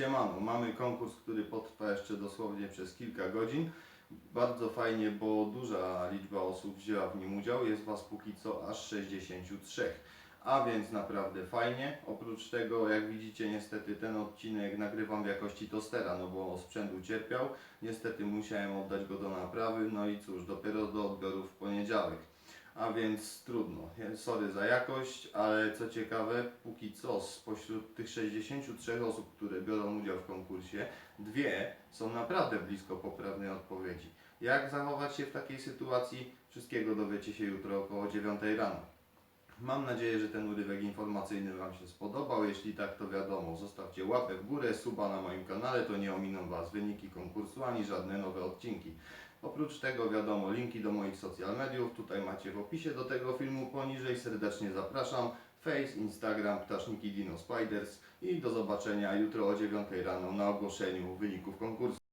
Siemano, mamy konkurs, który potrwa jeszcze dosłownie przez kilka godzin. Bardzo fajnie, bo duża liczba osób wzięła w nim udział, jest Was póki co aż 63. A więc naprawdę fajnie. Oprócz tego, jak widzicie, niestety ten odcinek nagrywam w jakości tostera, no bo sprzęt ucierpiał. Niestety musiałem oddać go do naprawy, no i cóż, dopiero do odbioru w poniedziałek. A więc trudno. Sorry za jakość, ale co ciekawe, póki co spośród tych 63 osób, które biorą udział w konkursie, dwie są naprawdę blisko poprawnej odpowiedzi. Jak zachować się w takiej sytuacji? Wszystkiego dowiecie się jutro około 9 rano. Mam nadzieję, że ten urywek informacyjny Wam się spodobał. Jeśli tak, to wiadomo, zostawcie łapę w górę, suba na moim kanale, to nie ominą Was wyniki konkursu ani żadne nowe odcinki. Oprócz tego, wiadomo, linki do moich social mediów tutaj macie w opisie do tego filmu poniżej. Serdecznie zapraszam. Face, Instagram, Ptaszniki Dino Spiders i do zobaczenia jutro o 9 rano na ogłoszeniu wyników konkursu.